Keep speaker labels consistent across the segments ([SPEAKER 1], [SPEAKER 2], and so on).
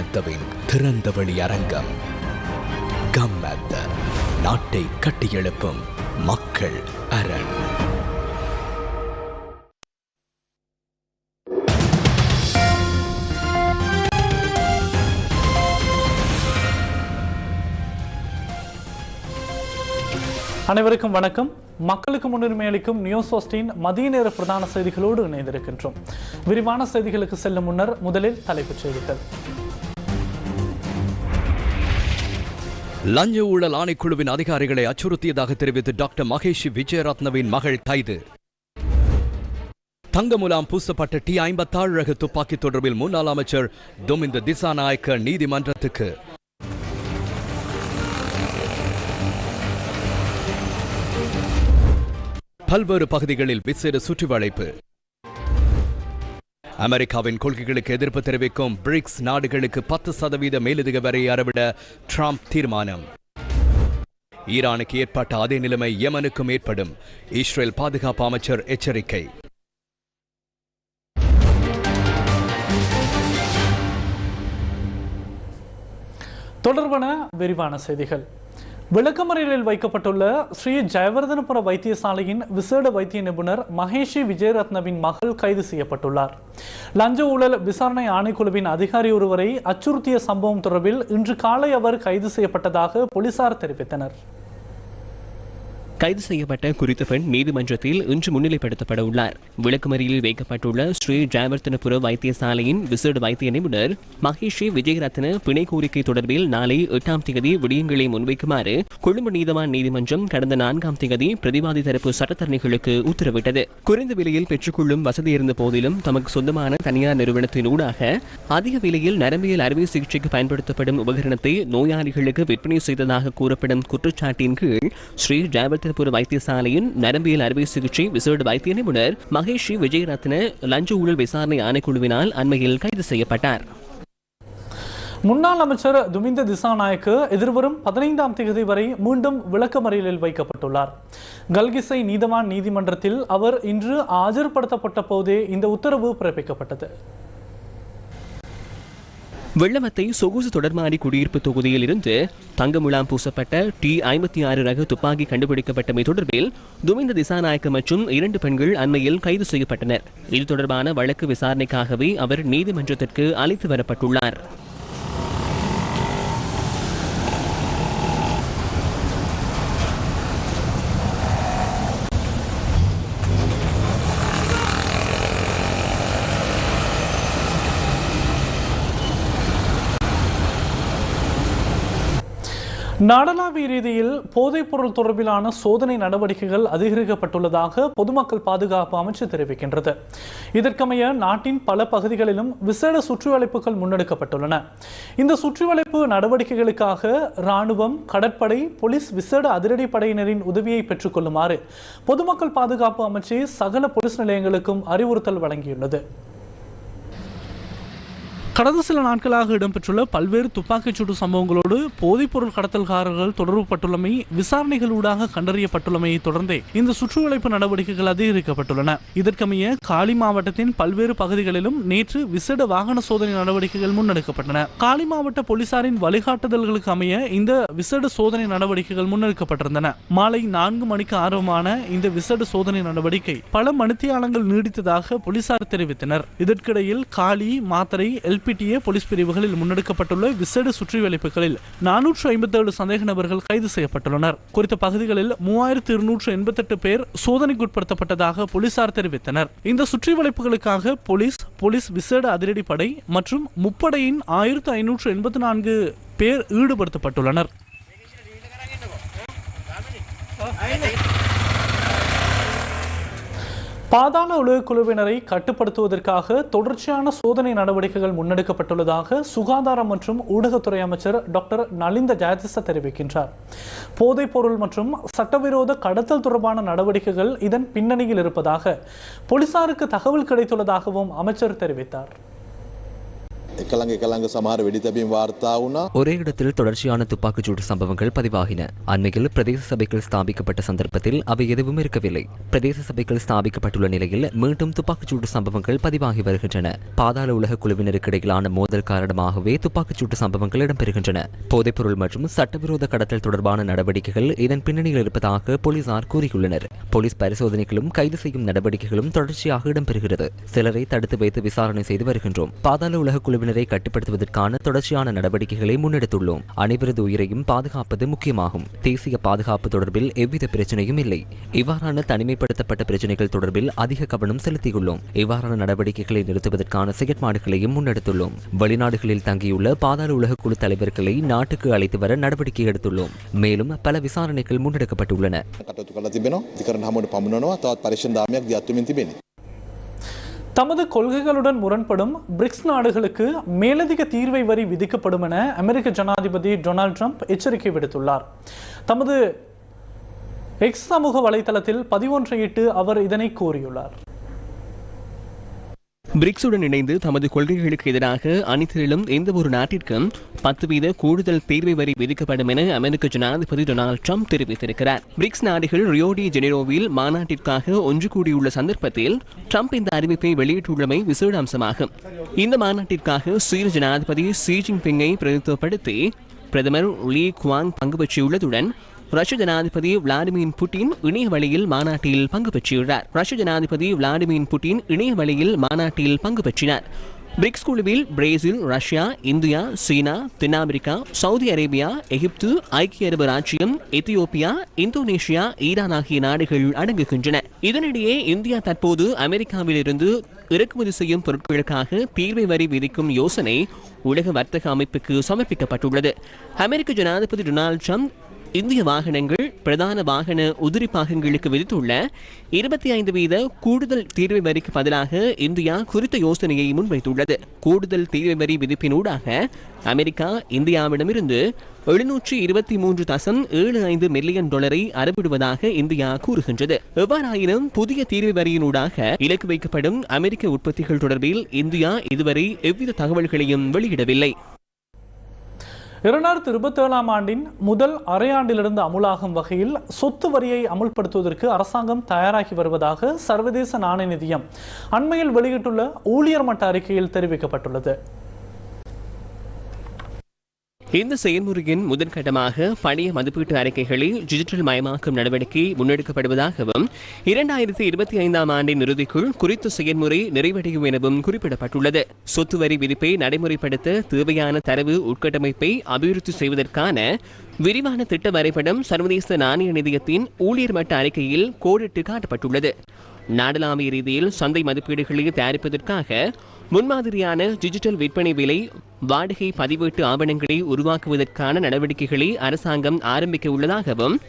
[SPEAKER 1] கம்மத்தவின் திறந்தவெளி அரங்கம். கம்மத்த நாட்டை கட்டியெழுப்பும் மக்கள் அரண்.
[SPEAKER 2] அனைவருக்கும் வணக்கம். மக்களுக்கு முன்னுரிமை அளிக்கும் நியூஸ் ஹோஸ்டின் மதிய நேர பிரதான செய்திகளோடு இணைந்திருக்கின்றோம். விரிவான செய்திகளுக்கு செல்லும் முன்னர் முதலில் தலைப்புச் செய்திகள்.
[SPEAKER 1] லஞ்ச ஊழல் ஆணைக்குழுவின் அதிகாரிகளை அச்சுறுத்தியதாக தெரிவித்து டாக்டர் மகேஷ் விஜயரத்னவின் மகள் கைது. தங்கமுலாம் பூசப்பட்ட டி ஐம்பத்தாறு ரக துப்பாக்கி தொடர்பில் முன்னாள் அமைச்சர் துமிந்த திசாநாயக்க நீதிமன்றத்துக்கு. பல்வேறு பகுதிகளில் விசேட சுற்றிவளைப்பு. அமெரிக்காவின் கொள்கைகளுக்கு எதிர்ப்பு தெரிவிக்கும் பிரிக்ஸ் நாடுகளுக்கு பத்து சதவீத மேலதிக வரை அறவிட ட்ரம்ப் தீர்மானம். ஈரானுக்கு ஏற்பட்ட அதே நிலைமை யமனுக்கும் ஏற்படும். இஸ்ரேல் பாதுகாப்பு அமைச்சர் எச்சரிக்கை.
[SPEAKER 2] தொடர்பான விரிவான செய்திகள். விளக்கமறியலில் வைக்கப்பட்டுள்ள ஸ்ரீ ஜெயவர்தனபுர வைத்தியசாலையின் விசேட வைத்திய நிபுணர் மகேஷி விஜயரத்னவின் மகள் கைது செய்யப்பட்டுள்ளார். லஞ்ச ஊழல் விசாரணை ஆணைக்குழுவின் அதிகாரி ஒருவரை அச்சுறுத்திய சம்பவம் தொடர்பில் இன்று காலை அவர் கைது செய்யப்பட்டதாக போலீசார் தெரிவித்தனர்.
[SPEAKER 3] கைது செய்யப்பட்ட குறித்த பெண் நீதிமன்றத்தில் இன்று முன்னிலைப்படுத்தப்பட உள்ளார். விளக்குமறியலில் வைக்கப்பட்டுள்ள ஸ்ரீ ஜெயவர்த்தனபுர வைத்தியசாலையின் விசேட வைத்திய நிபுணர் மகேஷி விஜயரத்ன பிணை கோரிக்கை தொடர்பில் நாளை எட்டாம் தேதி விடயங்களை முன்வைக்குமாறு கொழும்பு நீதவான் நீதிமன்றம் கடந்த நான்காம் தேதி பிரதிவாதி தரப்பு சட்டத்தரணிகளுக்கு உத்தரவிட்டது. குறைந்த விலையில் பெற்றுக்கொள்ளும் வசதி இருந்த போதிலும் தமக்கு சொந்தமான தனியார் நிறுவனத்தின் ஊடாக அதிக விலையில் நரம்பியல் அறுவை சிகிச்சைக்கு பயன்படுத்தப்படும் உபகரணத்தை நோயாளிகளுக்கு விற்பனை செய்ததாக கூறப்படும் குற்றச்சாட்டின் கீழ் ஸ்ரீ ஜெயவர்த்தன திருப்பூர் வைத்தியசாலையின் நரம்பியல் அறுவை சிகிச்சை விசேட வைத்திய நிபுணர் மகேஷி விஜயரத்ன லஞ்ச ஊழல் விசாரணை ஆணைக்குழுவினால் அண்மையில் கைது செய்யப்பட்டார்.
[SPEAKER 2] முன்னாள் அமைச்சர் துமிந்த திசாநாயக்கு எதிர்வரும் பதினைந்தாம் தேதி வரை மீண்டும் விளக்கமறியலில் வைக்கப்பட்டுள்ளார். கல்கிசை நீதவான் நீதிமன்றத்தில் அவர் இன்று ஆஜர்படுத்தப்பட்ட போதே இந்த உத்தரவு பிறப்பிக்கப்பட்டது.
[SPEAKER 3] வெள்ளமத்தை சொகுசு தொடர்மாடி குடியிருப்பு தொகுதியில் இருந்து தங்கமுலாம் பூசப்பட்ட டி ஐம்பத்தி ஆறு ரக துப்பாக்கி கண்டுபிடிக்கப்பட்டமை தொடர்பில் துமிந்த திசாநாயக்க மற்றும் இரண்டு பெண்கள் அண்மையில் கைது செய்யப்பட்டனர். இது தொடர்பான வழக்கு விசாரணைக்காகவே அவர் நீதிமன்றத்திற்கு அழைத்து வரப்பட்டுள்ளார்.
[SPEAKER 2] நாடளாவிய ரீதியில் போதைப்பொருள் தொடர்பிலான சோதனை நடவடிக்கைகள் அதிகரிக்கப்பட்டுள்ளதாக பொதுமக்கள் பாதுகாப்பு அமைச்சு தெரிவிக்கின்றது. இதற்கமைய நாட்டின் பல பகுதிகளிலும் விசேட சுற்றுவளைப்புகள் முன்னெடுக்கப்பட்டுள்ளன. இந்த சுற்றுவளைப்பு நடவடிக்கைகளுக்காக இராணுவம் கடற்படை போலீஸ் விசேட அதிரடி படையினரின் உதவியை பெற்றுக்கொள்ளுமாறு பொதுமக்கள் பாதுகாப்பு அமைச்சு சகல போலீஸ் நிலையங்களுக்கும் அறிவுறுத்தல் வழங்கியுள்ளது. கடந்த சில நாட்களாக இடம்பெற்றுள்ள பல்வேறு துப்பாக்கிச்சூடு சம்பவங்களோடு போதைப்பொருள் கடத்தல்காரர்கள் தொடர்புபட்டுள்ளமை விசாரணைகளூடாக கண்டறியப்பட்டுள்ளமையை தொடர்ந்தே இந்த சுற்றுவளைப்பு நடவடிக்கைகள் அதிகரிக்கப்பட்டுள்ளன. இதற்கமைய காலி மாவட்டத்தின் பல்வேறு பகுதிகளிலும் நேற்று விசேட வாகன சோதனை நடவடிக்கைகள் முன்னெடுக்கப்பட்டன. காலி மாவட்ட போலீசாரின் வழிகாட்டுதல்களுக்கு அமைய இந்த விசேட சோதனை நடவடிக்கைகள் முன்னெடுக்கப்பட்டிருந்தன. மாலை நான்கு மணிக்கு ஆரம்பமான இந்த விசேட சோதனை நடவடிக்கை பல மணித்தியாலங்கள் நீடித்ததாக போலீசார் தெரிவித்தனர். இதற்கிடையில் காலி மாத்தரை எல்பிடிஏ போலீஸ் பிரிவுகளில் முன்னெடுக்கப்பட்டுள்ள விசேட சுற்றிவளைப்புகளில் நானூற்று ஐம்பத்தேழு சந்தேக நபர்கள் கைது செய்யப்பட்டுள்ளனர் குறித்த பகுதிகளில் மூவாயிரத்து இருநூற்று எண்பத்தெட்டு பேர் சோதனைக்குட்படுத்தப்பட்டதாக போலீசார் தெரிவித்தனர் இந்த சுற்றிவளைப்புகளுக்காக போலீஸ் போலீஸ் விசேட அதிரடிப்படை மற்றும் முப்படையின் ஆயிரத்து ஐநூற்று எண்பத்தி நான்கு பேர் ஈடுபடுத்தப்பட்டுள்ளனர் பாதாள உளவு குழுவினரை கட்டுப்படுத்துவதற்காக தொடர்ச்சியான சோதனை நடவடிக்கைகள் முன்னெடுக்கப்பட்டுள்ளதாக சுகாதாரம் மற்றும் ஊடகத்துறை அமைச்சர் டாக்டர் நலிந்த ஜெயதிச தெரிவிக்கின்றார். போதைப்பொருள் மற்றும் சட்டவிரோத கடத்தல் தொடர்பான நடவடிக்கைகள் இதன் பின்னணியில் இருப்பதாக போலீசாருக்கு தகவல் கிடைத்துள்ளதாகவும் அமைச்சர் தெரிவித்தார்.
[SPEAKER 4] கிழங்கு
[SPEAKER 5] ஒரே இடத்தில் தொடர்ச்சியான துப்பாக்கிச்சூடு சம்பவங்கள் பதிவாகின. அண்மையில் பிரதேச சபைகள் ஸ்தாபிக்கப்பட்ட சந்தர்ப்பத்தில் அவை எதுவும் இருக்கவில்லை. பிரதேச சபைகள் ஸ்தாபிக்கப்பட்டுள்ள நிலையில் மீண்டும் துப்பாக்கிச்சூடு சம்பவங்கள் பதிவாகி வருகின்றன. பாதாள உலக குழுவினருக்கிடையிலான மோதல் காரணமாகவே துப்பாக்கிச்சூட்டு சம்பவங்கள் இடம்பெறுகின்றன. போதைப்பொருள் மற்றும் சட்டவிரோத கடத்தல் தொடர்பான நடவடிக்கைகள் இதன் பின்னணியில் இருப்பதாக போலீசார் கூறியுள்ளனர். போலீஸ் பரிசோதனைகளும் கைது செய்யும் நடவடிக்கைகளும் தொடர்ச்சியாக இடம்பெறுகிறது. சிலரை தடுத்து வைத்து விசாரணை செய்து வருகின்றோம். பாதாள உலக குழுவினரை கட்டுப்படுத்துவதற்கான தொடர்ச்சியான நடவடிக்கைகளை முன்னெடுத்துள்ளோம். அனைவரது உயிரையும் பாதுகாப்பது முக்கியமாகும். தேசிய பாதுகாப்பு தொடர்பில் எவ்வித பிரச்சனையும் இல்லை. இவ்வாறான தனிமைப்படுத்தப்பட்ட பிரச்சனைகள் தொடர்பில் அதிக கவனம் செலுத்தியுள்ளோம். இவ்வாறான நடவடிக்கைகளை நிறுத்துவதற்கான செயற்பாடுகளையும் முன்னெடுத்துள்ளோம். வெளிநாடுகளில் தங்கியுள்ள பாதாள உலக குழு தலைவர்களை நாட்டுக்கு அழைத்து வர நடவடிக்கை எடுத்துள்ளோம். மேலும் பல விசாரணைகள் முன்னெடுக்கப்பட்டுள்ளன.
[SPEAKER 2] தமது கொள்கைகளுடன் முரண்படும் பிரிக்ஸ் நாடுகளுக்கு மேலதிக தீர்வை வரி விதிக்கப்படும் என அமெரிக்க ஜனாதிபதி டொனால்ட் ட்ரம்ப் எச்சரிக்கை விடுத்துள்ளார். தமது எக்ஸ் சமூக வலைதளத்தில் பதிவொன்றையிட்டு அவர் இதனை கூறியுள்ளார்.
[SPEAKER 3] பிரிக்ஸுடன் இணைந்து தமது கொள்கைகளுக்கு எதிராக அனைத்திலும் எந்த ஒரு நாட்டிற்கும் பத்து வீத கூடுதல் தீர்வை வரி விதிக்கப்படும் என அமெரிக்க ஜனாதிபதி டொனால்டு ட்ரம்ப் தெரிவித்திருக்கிறார். பிரிக்ஸ் நாடுகள் ரியோடி ஜெனிரோவில் மாநாட்டிற்காக ஒன்று கூடியுள்ள சந்தர்ப்பத்தில் ட்ரம்ப் இந்த அறிவிப்பை வெளியிட்டுள்ளமை விசேட அம்சமாகும் இந்த மாநாட்டிற்காக சீன ஜனாதிபதி ஷி ஜின்பிங்கை பிரதித்துவப்படுத்தி பிரதமர் லீ குவாங் பங்கு பெற்றுள்ளதுடன் ரஷ்ய ஜனாதிபதி விளாடிமிர் புட்டின் இணைய வழியில் மாநாட்டில் பங்கு பெற்றுள்ளார் ரஷ்ய ஜனாதிபதி விளாடிமிர் புட்டின் இணைய வழியில் மாநாட்டில் பங்கு பெற்றினார். பிரிக்ஸ் குழுவில் பிரேசில் ரஷ்யா இந்தியா சீனா தென்னாப்பிரிக்கா சவுதி அரேபியா எகிப்து ஐக்கிய அரபு ராஜ்யம் எத்தியோப்பியா இந்தோனேஷியா ஈரான் ஆகிய நாடுகள் அடங்குகின்றன. இதனிடையே இந்தியா தற்போது அமெரிக்காவிலிருந்து இறக்குமதி செய்யும் பொருட்களுக்காக தீர்வை வரி விதிக்கும் யோசனை உலக வர்த்தக அமைப்புக்கு சமர்ப்பிக்கப்பட்டுள்ளது. அமெரிக்க ஜனாதிபதி டொனால்டு ட்ரம்ப் இந்திய வாகனங்கள் பிரதான வாகன உதிரி பாகங்களுக்கு விதித்துள்ள இருபத்தி ஐந்து வீத கூடுதல் தீர்வை வரிக்கு பதிலாக இந்தியா குறித்த யோசனையை முன்வைத்துள்ளது. கூடுதல் தீர்வை வரி விதிப்பினூடாக அமெரிக்கா இந்தியாவிடமிருந்து எழுநூற்றி இருபத்தி மூன்று தசம் ஏழு ஐந்து மில்லியன் டாலரை அறவிடுவதாக இந்தியா கூறுகின்றது. எவ்வாறாயினும் புதிய தீர்வு வரியினூடாக இலக்கு வைக்கப்படும் அமெரிக்க உற்பத்திகள் தொடர்பில் இந்தியா இதுவரை எவ்வித தகவல்களையும் வெளியிடவில்லை.
[SPEAKER 2] இரண்டாயிரத்தி இருபத்தி ஏழாம் ஆண்டின் முதல் அரையாண்டிலிருந்து அமுலாகும் வகையில் சொத்து வரியை அமுல்படுத்துவதற்கு அரசாங்கம் தயாராகி வருவதாக சர்வதேச நாணய நிதியம் அண்மையில் வெளியிட்டுள்ள ஊழியர் மட்ட அறிக்கையில் தெரிவிக்கப்பட்டுள்ளது.
[SPEAKER 3] இந்த செயல்முறையின் முதற்கட்டமாக பழைய மதிப்பீட்டு அறிக்கைகளை டிஜிட்டல் மயமாக்கும் நடவடிக்கை முன்னெடுக்கப்படுவதாகவும் இரண்டாயிரத்தி இருபத்தி ஐந்தாம் ஆண்டின் இறுதிக்குள் குறித்த செயல்முறை நிறைவடையும் எனவும் குறிப்பிடப்பட்டுள்ளது. சொத்து வரி விதிப்பை நடைமுறைப்படுத்த தேவையான தரவு உட்கட்டமைப்பை அபிவிருத்தி செய்வதற்கான விரிவான திட்ட வரைபடம் சர்வதேச நாணய நிதியத்தின் ஊழியர் மட்ட அறிக்கையில் கோடிட்டு காட்டப்பட்டுள்ளது. நாடளாவிய ரீதியில் சந்தை மதிப்பீடுகளை தயாரிப்பதற்காக முன்மாதிரியான டிஜிட்டல் விற்பனை விலை வாடகை பதிவேட்டு ஆவணங்களை உருவாக்குவதற்கான நடவடிக்கைகளை அரசாங்கம் ஆரம்பிக்க உள்ளதாகவும்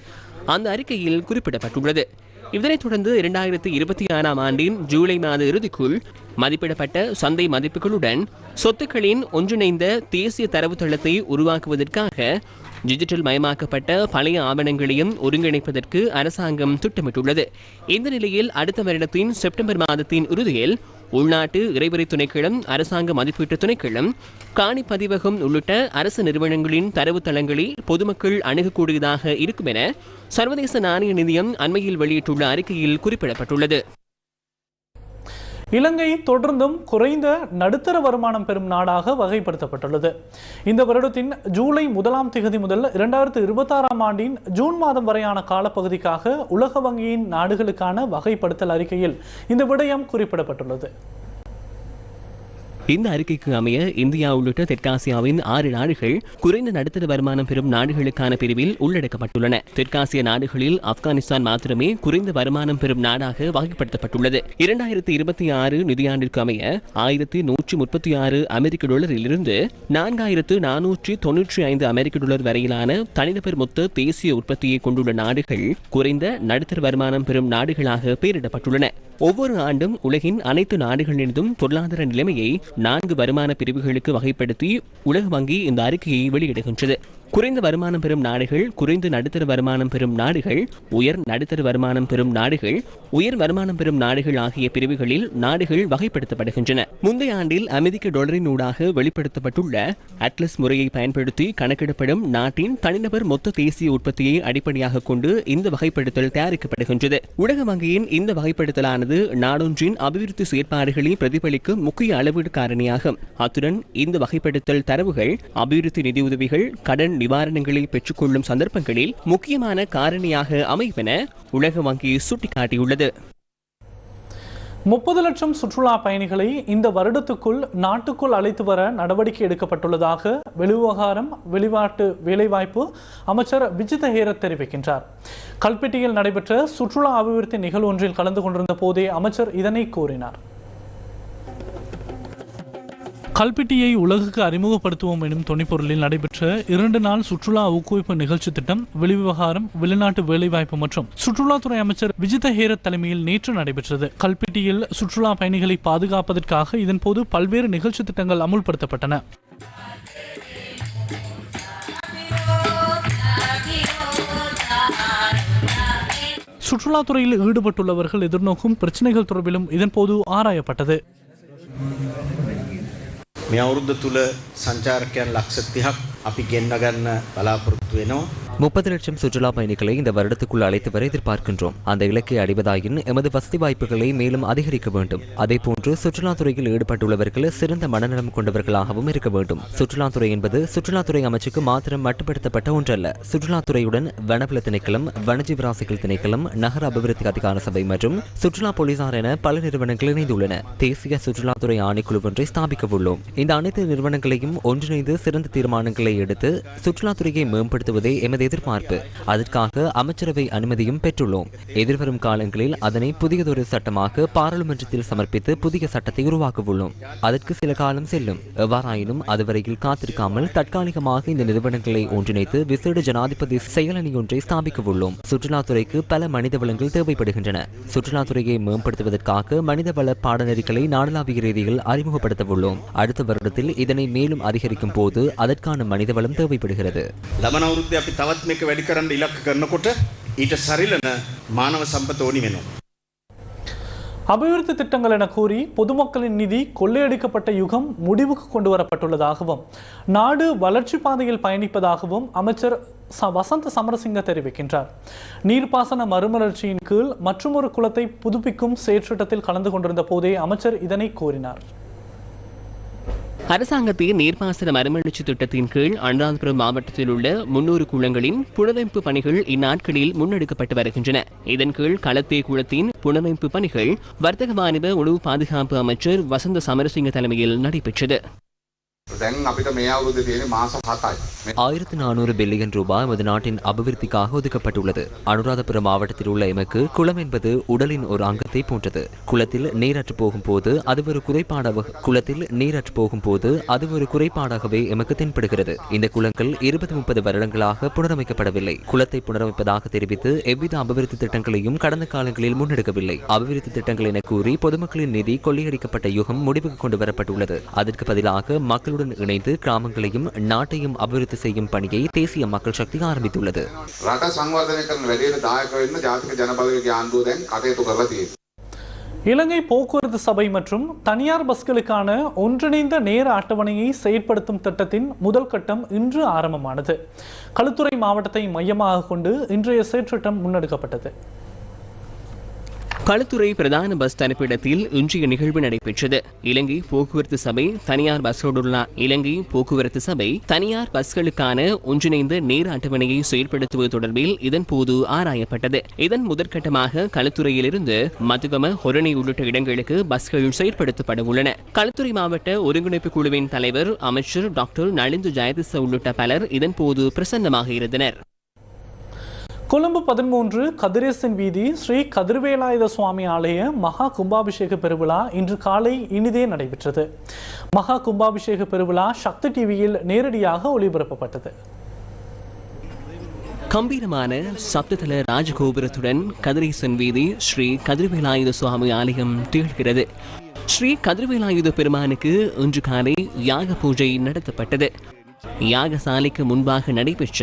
[SPEAKER 3] அந்த அறிக்கையில் குறிப்பிடப்பட்டுள்ளது. இதனைத் தொடர்ந்து இரண்டாயிரத்தி இருபத்தி ஆறாம் ஆண்டின் ஜூலை மாத இறுதிக்குள் மதிப்பிடப்பட்ட சந்தை மதிப்புகளுடன் சொத்துக்களின் ஒன்றிணைந்த தேசிய தரவுத்தளத்தை உருவாக்குவதற்காக டிஜிட்டல் மயமாக்கப்பட்ட பழைய ஆவணங்களையும் ஒருங்கிணைப்பதற்கு அரசாங்கம் திட்டமிட்டுள்ளது. இந்த நிலையில் அடுத்த வருடத்தின் செப்டம்பர் மாதத்தின் இறுதியில் உள்நாட்டு இறைவரி துணைக்களம் அரசாங்க மதிப்பீட்டு துணைக்களம் காணி பதிவகம் உள்ளிட்ட அரசு நிறுவனங்களின் தரவுத்தளங்களை பொதுமக்கள் அணுகக்கூடியதாக இருக்கும் என சர்வதேச நாணய நிதியம் அண்மையில் வெளியிட்டுள்ள அறிக்கையில் குறிப்பிடப்பட்டுள்ளது.
[SPEAKER 2] இலங்கை தொடர்ந்தும் குறைந்த நடுத்தர வருமானம் பெறும் நாடாக வகைப்படுத்தப்பட்டுள்ளது. இந்த வருடத்தின் ஜூலை முதலாம் திகதி முதல் இரண்டாயிரத்து இருபத்தாறாம் ஆண்டின் ஜூன் மாதம் வரையான காலப்பகுதிக்காக உலக வங்கியின் நாடுகளுக்கான வகைப்படுத்தல் அறிக்கையில் இந்த விடயம் குறிப்பிடப்பட்டுள்ளது.
[SPEAKER 3] இந்த அறிக்கைக்கு அமைய இந்தியா உள்ளிட்ட தெற்காசியாவின் ஆறு நாடுகள் குறைந்த நடுத்தர வருமானம் பெறும் நாடுகளுக்கான பிரிவில் உள்ளடக்கப்பட்டுள்ளன. தெற்காசிய நாடுகளில் ஆப்கானிஸ்தான் மாத்திரமே குறைந்த வருமானம் பெறும் நாடாக வகைப்படுத்தப்பட்டுள்ளது. இரண்டாயிரத்தி இருபத்தி ஆறு நிதியாண்டிற்கு அமைய ஆயிரத்தி நூற்றி முப்பத்தி ஆறு அமெரிக்க டாலரில் இருந்து நான்காயிரத்து நானூற்றி தொன்னூற்றி ஐந்து அமெரிக்க டாலர் வரையிலான தனிநபர் மொத்த தேசிய உற்பத்தியை கொண்டுள்ள நாடுகள் குறைந்த நடுத்தர வருமானம் பெறும் நாடுகளாக பெயரிடப்பட்டுள்ளன. ஒவ்வொரு ஆண்டும் உலகின் அனைத்து நாடுகளிலிருந்தும் பொருளாதார நிலைமையை நான்கு வருமான பிரிவுகளுக்கு வகைப்படுத்தி உலக வங்கி இந்த அறிக்கையை வெளியிடுகின்றது. குறைந்த வருமானம் பெறும் நாடுகள் குறைந்த நடுத்தர வருமானம் பெறும் நாடுகள் உயர் நடுத்தர வருமானம் பெறும் நாடுகள் உயர் வருமானம் பெறும் நாடுகள் ஆகிய பிரிவுகளில் நாடுகள் வகைப்படுத்தப்படுகின்றன. முந்தைய ஆண்டில் அமெரிக்க டாலரின் ஊடாக வெளிப்படுத்தப்பட்டுள்ள அட்லஸ் முறையை பயன்படுத்தி கணக்கிடப்படும் நாட்டின் தனிநபர் மொத்த தேசிய உற்பத்தியை அடிப்படையாக கொண்டு இந்த வகைப்படுத்தல் தயாரிக்கப்படுகின்றது. உலக வங்கியின் இந்த வகைப்படுத்தலானது நாடொன்றின் அபிவிருத்தி செயற்பாடுகளை பிரதிபலிக்கும் முக்கிய அளவீடு காரணியாகும். அத்துடன் இந்த வகைப்படுத்தல் தரவுகள் அபிவிருத்தி நிதியுதவிகள் கடன் நிவாரணங்களை பெற்றுக்கொள்ளும் சந்தர்ப்பங்களில் முக்கியமான காரணியாக அமைவென உலக வங்கி சுட்டிக்காட்டியுள்ளது.
[SPEAKER 2] முப்பது லட்சம் சுற்றுலா பயணிகளை இந்த வருடத்துக்குள் நாட்டுக்குள் அழைத்து வர நடவடிக்கை எடுக்கப்பட்டுள்ளதாக வெளிவிவகாரம் வெளிநாட்டு வேலைவாய்ப்பு அமைச்சர் விஜித ஹேரத் தெரிவிக்கின்றார். கல்பெட்டியில் நடைபெற்ற சுற்றுலா அபிவிருத்தி நிகழ்வு ஒன்றில் கலந்து கொண்டிருந்த போதே அமைச்சர் இதனை கூறினார். கல்பெட்டியை உலகுக்கு அறிமுகப்படுத்துவோம் எனும் துணைப்பொருளில் நடைபெற்ற இரண்டு நாள் சுற்றுலா ஊக்குவிப்பு நிகழ்ச்சி திட்டம் வெளிவிவகாரம் வெளிநாட்டு வேலைவாய்ப்பு மற்றும் சுற்றுலாத்துறை அமைச்சர் விஜித ஹேரத் தலைமையில் நேற்று நடைபெற்றது. கல்பெட்டியில் சுற்றுலா பயணிகளை பாதுகாப்பதற்காக இதன்போது பல்வேறு நிகழ்ச்சி திட்டங்கள் அமுல்படுத்தப்பட்டன. சுற்றுலாத்துறையில் ஈடுபட்டுள்ளவர்கள் எதிர்நோக்கும் பிரச்சனைகள் தொடர்பிலும் இதன்போது ஆராயப்பட்டது.
[SPEAKER 6] මේ අවුරුද්ධ තුළ සංචාරකයන් ලක්ෂ තිහක් අපි ගෙන්න්න ගන්න බලාපොරොත්තු වෙනවා.
[SPEAKER 5] முப்பது லட்சம் சுற்றுலா பயணிகளை இந்த வருடத்துக்குள் அழைத்து வர எதிர்பார்க்கின்றோம். அந்த இலக்கை அடைவதாயின் எமது வசதி வாய்ப்புகளை மேலும் அதிகரிக்க வேண்டும். அதேபோன்று சுற்றுலாத்துறையில் ஈடுபட்டுள்ளவர்கள் சிறந்த மனநலம் கொண்டவர்களாகவும் இருக்க வேண்டும். சுற்றுலாத்துறை என்பது சுற்றுலாத்துறை அமைச்சுக்கு மாத்திரம் மட்டுப்படுத்தப்பட்ட ஒன்றல்ல. சுற்றுலாத்துறையுடன் வனவள திணைக்களம் வனஜீவராசிகள் திணைக்களம் நகர அபிவிருத்தி அதிகார சபை மற்றும் சுற்றுலா போலீசார் என பல நிறுவனங்கள் இணைந்துள்ளன. தேசிய சுற்றுலாத்துறை ஆணைக்குழு ஒன்றை ஸ்தாபிக்க உள்ளோம். இந்த அனைத்து நிறுவனங்களையும் ஒன்றிணைந்து சிறந்த தீர்மானங்களை எடுத்து சுற்றுலாத்துறையை மேம்படுத்துவதே எமது எதிர்பார்ப்பு. அதற்காக அமைச்சரவை அனுமதியும் பெற்றுள்ளோம். எதிர்வரும் காலங்களில் அதனை புதியதொரு சட்டமாக பாராளுமன்றத்தில் சமர்ப்பித்து புதிய சட்டத்தை உருவாக்கவுள்ளோம். அதற்கு சில காலம் செல்லும். எவ்வாறாயினும் அதுவரையில் காத்திருக்காமல் தற்காலிகமாக இந்த நிறுவனங்களை ஒன்றிணைத்து விசேட ஜனாதிபதி செயலணி ஒன்றை ஸ்தாபிக்கவுள்ளோம். சுற்றுலாத்துறைக்கு பல மனித வளங்கள் தேவைப்படுகின்றன. சுற்றுலாத்துறையை மேம்படுத்துவதற்காக மனிதவள பாடநெறிகளை நாடளாவிய ரீதியில் அறிமுகப்படுத்த உள்ளோம் அடுத்த வருடத்தில் இதனை மேலும் அதிகரிக்கும் போது அதற்கான
[SPEAKER 6] மனித வளம் தேவைப்படுகிறது තවත් මේක වැඩි කරන්න ඉලක්ක කරනකොට ඊට සරිලන මානව සම්පත ඕනි වෙනවා.
[SPEAKER 2] அபிவிருத்தி திட்டங்கள் என கூறி பொதுமக்களின் நிதி கொள்ளையடிக்கப்பட்ட யுகம் முடிவுக்கு கொண்டு வரப்பட்டுள்ளதாகவும் நாடு வளர்ச்சி பாதையில் பயணிப்பதாகவும் அமைச்சர் ச வசந்த சமரசிங்க தெரிவிக்கின்றார் நீர்ப்பாசன மறுமலர்ச்சியின் கீழ் மற்றொரு குளத்தை புதுப்பிக்கும் செயற்றிட்டத்தில் கலந்து கொண்டிருந்த போதே அமைச்சர் இதனை கூறினார்
[SPEAKER 3] அரசாங்கத்தின் நீர்ப்பாசன மறுமலர்ச்சி திட்டத்தின் கீழ் அனுராதபுரம் மாவட்டத்தில் உள்ள முன்னூறு குளங்களின் புனரமைப்பு பணிகள் இந்நாட்களில் முன்னெடுக்கப்பட்டு வருகின்றன. இதன் கீழ் களத்தே குளத்தின் புனரமைப்பு பணிகள் வர்த்தக மாநில உணவு பாதுகாப்பு அமைச்சர் வசந்த சமரசிங்க தலைமையில் நடைபெற்றது.
[SPEAKER 7] දැන් අපිට මේ අවුරුද්දේ තියෙන මාස 7යි. මේ
[SPEAKER 5] ஆயிரத்து நானூறு பில்லியன் ரூபாய் நமது நாட்டின் அபிவிருத்திக்காக ஒதுக்கப்பட்டுள்ளது அனுராதபுரம் மாவட்டத்தில் உள்ள எமக்கு குளம் என்பது உடலின் ஒரு அங்கத்தை போன்றது குளத்தில் நீரற்று போகும்போது அது ஒரு குறைபாடாக குளத்தில் நீரற்று போகும்போது அது ஒரு குறைபாடாகவே எமக்கு தென்படுகிறது இந்த குளங்கள் இருபது முப்பது வருடங்களாக புனரமைக்கப்படவில்லை குளத்தை புனரமைப்பதாக தெரிவித்து எவ்வித அபிவிருத்தி திட்டங்களையும் கடந்த காலங்களில் முன்னெடுக்கவில்லை அபிவிருத்தி திட்டங்கள் என கூறி பொதுமக்களின் நிதி கொள்ளையடிக்கப்பட்ட யுகம் முடிவுக்கு கொண்டு வரப்பட்டுள்ளது அதற்கு பதிலாக மக்களுடன் அரசுடன் இணைந்து கிராமங்களையும் நாட்டையும் அபிவிருத்தி செய்யும் பணியை தேசிய மக்கள் சக்தி ஆரம்பித்துள்ளது.
[SPEAKER 2] இலங்கை போக்குவரத்து சபை மற்றும் தனியார் பஸ்களுக்கான ஒன்றிணைந்த நேர அட்டவணையை செயற்படுத்தும் திட்டத்தின் முதல் கட்டம் இன்று ஆரம்பமானது. களுத்துறை மாவட்டத்தை மையமாக கொண்டு இன்றைய செயற்றிட்டம் முன்னெடுக்கப்பட்டது.
[SPEAKER 3] களுத்துறை பிரதான பஸ் தனிப்பிடத்தில் இன்றைய நிகழ்வு நடைபெற்றது. இலங்கை போக்குவரத்து சபை தனியார் பஸ்களுள்ள இலங்கை போக்குவரத்து சபை தனியார் பஸ்களுக்கான ஒன்றிணைந்த நேர அட்டவணையை செயல்படுத்துவது தொடர்பில் இதன்போது ஆராயப்பட்டது. இதன் முதற்கட்டமாக களுத்துறையிலிருந்து மதுகம ஹொரணி உள்ளிட்ட இடங்களுக்கு பஸ்கள் செயற்படுத்தப்பட உள்ளன. களுத்துறை மாவட்ட ஒருங்கிணைப்பு குழுவின் தலைவர் அமைச்சர் டாக்டர் நலிந்து ஜெயதிச உள்ளிட்ட பலர் இதன்போது பிரசன்னமாக இருந்தனர்.
[SPEAKER 2] கொழும்பு பதிமூன்று கதிரேசன் வீதி ஸ்ரீ கதிர்வேலாயுத சுவாமி ஆலய மகா கும்பாபிஷேக பெருவிழா இன்று காலை இனிதே நடைபெற்றது. மகா கும்பாபிஷேக பெருவிழா சக்தி டிவியில் நேரடியாக ஒளிபரப்பப்பட்டது.
[SPEAKER 3] கம்பீரமான சப்ததல ராஜகோபுரத்துடன் கதிரேசன் வீதி ஸ்ரீ கதிர்வேலாயுத சுவாமி ஆலயம் திகழ்கிறது. ஸ்ரீ கதிர்வேலாயுத பெருமானுக்கு இன்று காலை யாக பூஜை நடத்தப்பட்டது. யாகசாலைக்கு முன்பாக நடைபெற்ற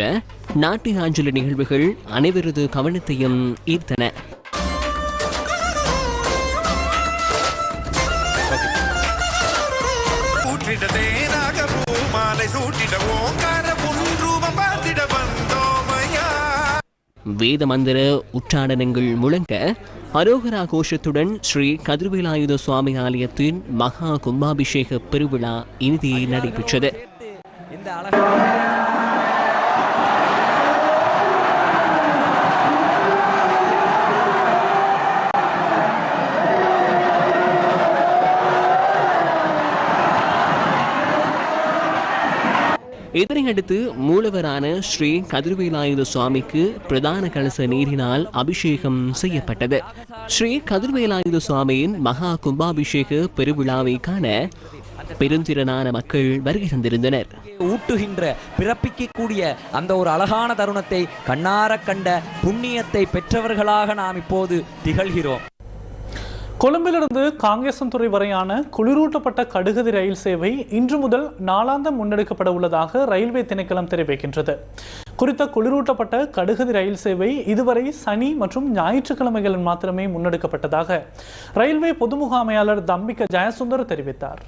[SPEAKER 3] நாட்டியாஞ்சலி நிகழ்வுகள் அனைவரது கவனத்தையும் ஈர்த்தன. வேத மந்திர உச்சாடனங்கள் முழங்க அரோகரா கோஷத்துடன் ஸ்ரீ கதிர்வேலாயுத சுவாமி ஆலயத்தின் மகா கும்பாபிஷேக பெருவிழா இறுதி நடைபெற்றது. இதனையடுத்து மூலவரான ஸ்ரீ கதிர்வேலாயுத சுவாமிக்கு பிரதான கலச நீரினால் அபிஷேகம் செய்யப்பட்டது. ஸ்ரீ கதிர்வேலாயுத சுவாமியின் மகா கும்பாபிஷேக பெருவிழாவை காண பெருந்திறனான மக்கள் வருகை தந்திருந்தனர்.
[SPEAKER 8] ஊட்டுகின்ற பிறப்பிக்கக்கூடிய அந்த ஒரு அழகான தருணத்தை கண்ணார கண்ட புண்ணியத்தை பெற்றவர்களாக நாம் இப்போது திகழ்கிறோம்.
[SPEAKER 2] கொழும்பிலிருந்து காங்கேசன்துறை வரையான குளிரூட்டப்பட்ட கடுகதி ரயில் சேவை இன்று முதல் நாளாந்தம் முன்னெடுக்கப்பட உள்ளதாக ரயில்வே திணைக்களம் தெரிவிக்கின்றது. குறித்த குளிரூட்டப்பட்ட கடுகதி ரயில் சேவை இதுவரை சனி மற்றும் ஞாயிற்றுக்கிழமைகளில் மாத்திரமே முன்னெடுக்கப்பட்டதாக ரயில்வே பொது முகாமையாளர் தம்பிக்க ஜெயசுந்தர் தெரிவித்தார்.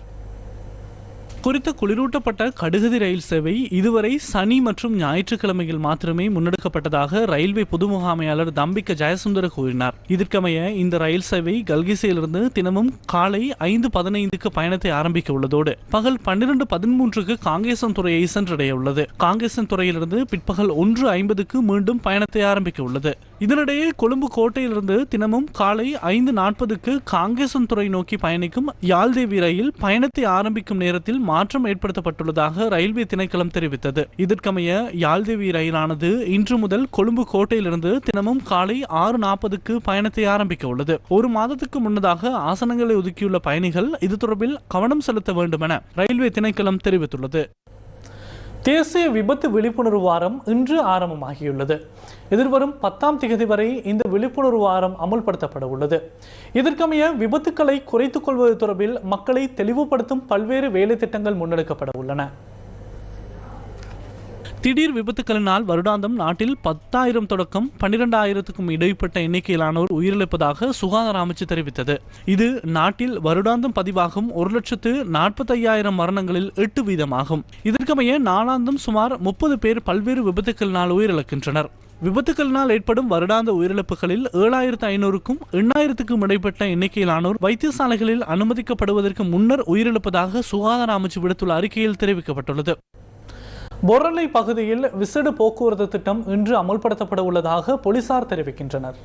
[SPEAKER 2] குறித்த குளிரூட்டப்பட்ட கடுகதி ரயில் சேவை இதுவரை சனி மற்றும் ஞாயிற்றுக்கிழமையில் மாத்திரமே முன்னெடுக்கப்பட்டதாக ரயில்வே பொது முகாமையாளர் தம்பிக்க ஜெயசுந்தர கூறினார். இதற்கமைய இந்த ரயில் சேவை கல்கிசையிலிருந்து தினமும் காலை ஐந்து பதினைந்துக்கு பயணத்தை ஆரம்பிக்க உள்ளதோடு பகல் பன்னிரண்டு பதிமூன்றுக்கு காங்கேசன் துறையை சென்றடைய உள்ளது. காங்கேசன் துறையிலிருந்து பிற்பகல் ஒன்று ஐம்பதுக்கு மீண்டும் பயணத்தை ஆரம்பிக்க உள்ளது. இதனிடையே கொழும்பு கோட்டையிலிருந்து தினமும் காலை ஐந்து நாற்பதுக்கு காங்கேசன் துறை நோக்கி பயணிக்கும் யாழ்தேவி ரயில் பயணத்தை ஆரம்பிக்கும் நேரத்தில் மாற்றம் ஏற்படுத்தப்பட்டுள்ளதாக ரயில்வே திணைக்களம் தெரிவித்தது. இதற்கமைய யாழ்தேவி ரயிலானது இன்று முதல் கொழும்பு கோட்டையிலிருந்து தினமும் காலை ஆறு நாற்பதுக்கு பயணத்தை ஆரம்பிக்க உள்ளது. ஒரு மாதத்துக்கு முன்னதாக ஆசனங்களை ஒதுக்கியுள்ள பயணிகள் இது தொடர்பில் கவனம் செலுத்த வேண்டும் என ரயில்வே திணைக்களம் தெரிவித்துள்ளது. தேசிய விபத்து விழிப்புணர்வு வாரம் இன்று ஆரம்பமாகியுள்ளது. எதிர்வரும் பத்தாம் திகதி வரை இந்த விழிப்புணர்வு வாரம் அமுல்படுத்தப்பட உள்ளது. இதற்கமைய விபத்துக்களை குறைத்துக் கொள்வது தொடர்பில் மக்களை தெளிவுபடுத்தும் பல்வேறு வேலை திட்டங்கள் முன்னெடுக்கப்பட உள்ளன. திடீர் விபத்துக்களினால் வருடாந்தம் நாட்டில் பத்தாயிரம் தொடக்கம் பன்னிரெண்டாயிரத்துக்கும் இடைப்பட்ட எண்ணிக்கையிலானோர் உயிரிழப்பதாக சுகாதார அமைச்சு தெரிவித்தது. இது நாட்டில் வருடாந்தம் பதிவாகும் ஒரு லட்சத்து நாற்பத்தையாயிரம் மரணங்களில் எட்டு வீதமாகும். இதற்கமைய நாளாந்தம் சுமார் முப்பது பேர் பல்வேறு விபத்துக்களினால் உயிரிழக்கின்றனர். விபத்துக்களினால் ஏற்படும் வருடாந்த உயிரிழப்புகளில் ஏழாயிரத்து ஐநூறுக்கும் எண்ணாயிரத்துக்கும் இடைப்பட்ட எண்ணிக்கையிலானோர் வைத்தியசாலைகளில் அனுமதிக்கப்படுவதற்கு முன்னர் உயிரிழப்பதாக சுகாதார அமைச்சு விடுத்துள்ள அறிக்கையில் தெரிவிக்கப்பட்டுள்ளது. பொரலை பகுதியில் விசேட போக்குவரத்து திட்டம் இன்று அமல்படுத்தப்பட உள்ளதாக போலீசார் தெரிவிக்கின்றனர்.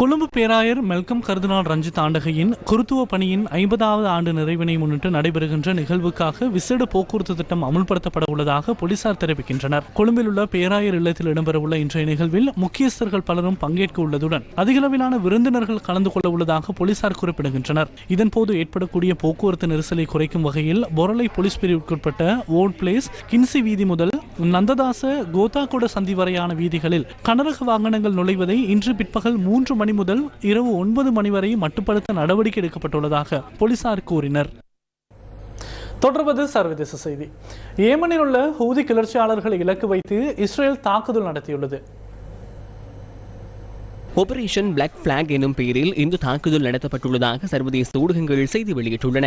[SPEAKER 2] கொழும்பு பேராயர் மெல்கம் கருதினால் ரஞ்சித் ஆண்டகையின் குருத்துவ பணியின் ஐம்பதாவது ஆண்டு நிறைவினை முன்னிட்டு நடைபெறுகின்ற நிகழ்வுக்காக விசேட போக்குவரத்து திட்டம் அமுல்படுத்தப்பட உள்ளதாக போலீசார் தெரிவிக்கின்றனர். கொழும்பில் உள்ள பேராயர் இல்லத்தில் இடம்பெறவுள்ள இன்றைய நிகழ்வில் முக்கியஸ்தர்கள் பலரும் பங்கேற்க உள்ளதுடன் அதிகளவிலான விருந்தினர்கள் கலந்து கொள்ள உள்ளதாக போலீசார் குறிப்பிடுகின்றனர். இதன்போது ஏற்படக்கூடிய போக்குவரத்து நெரிசலை குறைக்கும் வகையில் பொரலை போலீஸ் பிரிவுக்குட்பட்ட ஓட் பிளேஸ் கின்சி வீதி முதல் நந்ததாச கோதாகோட சந்தி வரையான வீதிகளில் கனரக வாகனங்கள் நுழைவதை இன்று பிற்பகல் மூன்று மணி முதல் இரவு ஒன்பது மணி வரை மட்டுப்படுத்த நடவடிக்கை எடுக்கப்பட்டுள்ளதாக போலீசார் கூறினர். தொடர்வது சர்வதேச செய்தி. ஏமனில் உள்ள ஹூதி கிளர்ச்சியாளர்களை இலக்கு வைத்து இஸ்ரேல் தாக்குதல் நடத்தியுள்ளது.
[SPEAKER 3] ஆபரேஷன் பிளாக் பிளாக் எனும் பெயரில் இந்த தாக்குதல் நடத்தப்பட்டுள்ளதாக சர்வதேச ஊடகங்கள் செய்தி வெளியிட்டுள்ளன.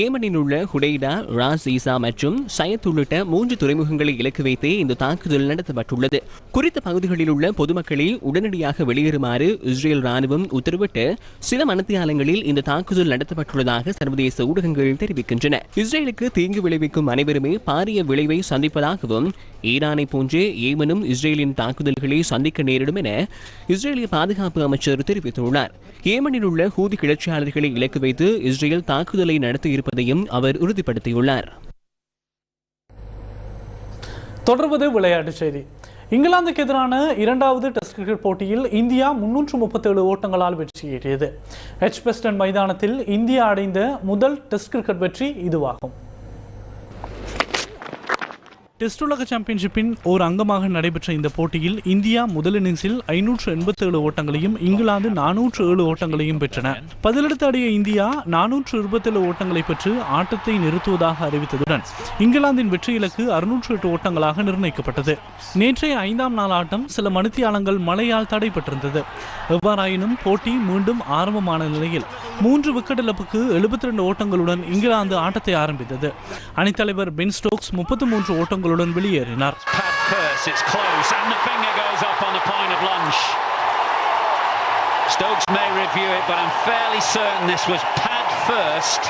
[SPEAKER 3] ஏமனில் உள்ள ஹுடைடா ராஸ் ஈசா மற்றும் சயத் உள்ளிட்ட மூன்று துறைமுகங்களை இலக்கு வைத்தே இந்த தாக்குதல் நடத்தப்பட்டுள்ளது. குறித்த பகுதிகளில் உள்ள பொதுமக்களை உடனடியாக வெளியேறுமாறு இஸ்ரேல் ராணுவம் உத்தரவிட்டு சில மனத்தியாலங்களில் இந்த தாக்குதல் நடத்தப்பட்டுள்ளதாக சர்வதேச ஊடகங்கள் தெரிவிக்கின்றன. இஸ்ரேலுக்கு தீங்கு விளைவிக்கும் அனைவருமே பாரிய விளைவை சந்திப்பதாகவும் ஈரானை போன்றே ஏமனும் இஸ்ரேலின் தாக்குதல்களை சந்திக்க நேரிடும் என இஸ்ரேலிய பாதுகாப்பு அமைச்சர் தெரிவித்துள்ளார். ஏமனில் உள்ள ஹூதி கிளர்ச்சியாளர்களை இலக்கு வைத்து இஸ்ரேல் தாக்குதலை நடத்தியிருப்பதையும் அவர் உறுதிப்படுத்தியுள்ளார்.
[SPEAKER 2] தொடர்வது விளையாட்டுச் செய்தி. இங்கிலாந்துக்கு எதிரான இரண்டாவது டெஸ்ட் கிரிக்கெட் போட்டியில் இந்தியா முன்னூற்று முப்பத்தேழு ஓட்டங்களால் வெற்றியேறியது. எச்பெஸ்டன் மைதானத்தில் இந்தியா அடைந்த முதல் டெஸ்ட் கிரிக்கெட் வெற்றி இதுவாகும். டெஸ்ட் உலக சாம்பியன்ஷிப்பின் ஓர் அங்கமாக நடைபெற்ற இந்த போட்டியில் இந்தியா முதல் இன்னிங்ஸில் ஐநூற்று எண்பத்தேழு ஓட்டங்களையும் இங்கிலாந்து நானூற்று ஏழு ஓட்டங்களையும் பெற்றன. பதிலெடுத்து ஆடிய இந்தியா நானூற்று இருபத்தேழு ஓட்டங்களை பெற்று ஆட்டத்தை நிறுத்துவதாக அறிவித்ததுடன் இங்கிலாந்தின் வெற்றி இலக்கு அறுநூற்று எட்டு ஓட்டங்களாக நிர்ணயிக்கப்பட்டது. நேற்றைய ஐந்தாம் நாள் ஆட்டம் சில மணித்தியாலங்கள் மழையால் தடைபட்டிருந்தது. எவ்வாறாயினும் போட்டி மீண்டும் ஆரம்பமான நிலையில் மூன்று விக்கெட் இழப்புக்கு எழுபத்தி ரெண்டு ஓட்டங்களுடன் இங்கிலாந்து ஆட்டத்தை ஆரம்பித்தது. அணித்தலைவர் பென் ஸ்டோக்ஸ் முப்பத்தி மூன்று ஓட்டங்களுடன் வெளியேறினார்.
[SPEAKER 9] Pad first, it's close, and the finger goes up on the point of lunch. Stokes may review it, but I'm fairly certain this was pad first.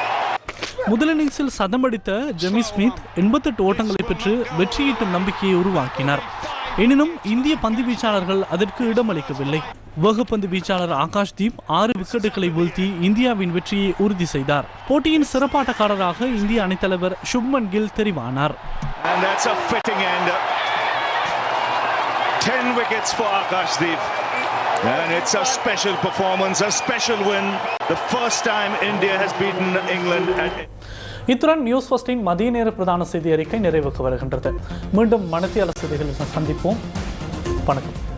[SPEAKER 2] முதல் இன்னிங்ஸில் சதமடித்த ஜெமி ஸ்மித் எண்பத்தெட்டு ஓட்டங்களை பெற்று வெற்றியீட்டும் நம்பிக்கையை உருவாக்கினார். எனினும் இந்திய பந்து வீச்சாளர்கள் அதற்கு இடமளிக்கவில்லை. வேகப்பந்து வீச்சாளர் ஆகாஷ் தீப் ஆறு விக்கெட்டுகளை வீழ்த்தி இந்தியாவின் வெற்றியை உறுதி செய்தார் போட்டியின் சிறப்பாட்டக்காரராக இந்திய அணித்தலைவர் சுப்மன் கில் தெரிவானார்.
[SPEAKER 10] 10 wickets for Akash Deep. And it's a special performance, a special win. The first time India has beaten England at
[SPEAKER 2] இத்துடன் நியூஸ் ஃபர்ஸ்டின் மதிய நேர பிரதான செய்தி அறிக்கை நிறைவுக்கு வருகின்றது மீண்டும் மனத்தியால செய்திகளில் சந்திப்போம் வணக்கம்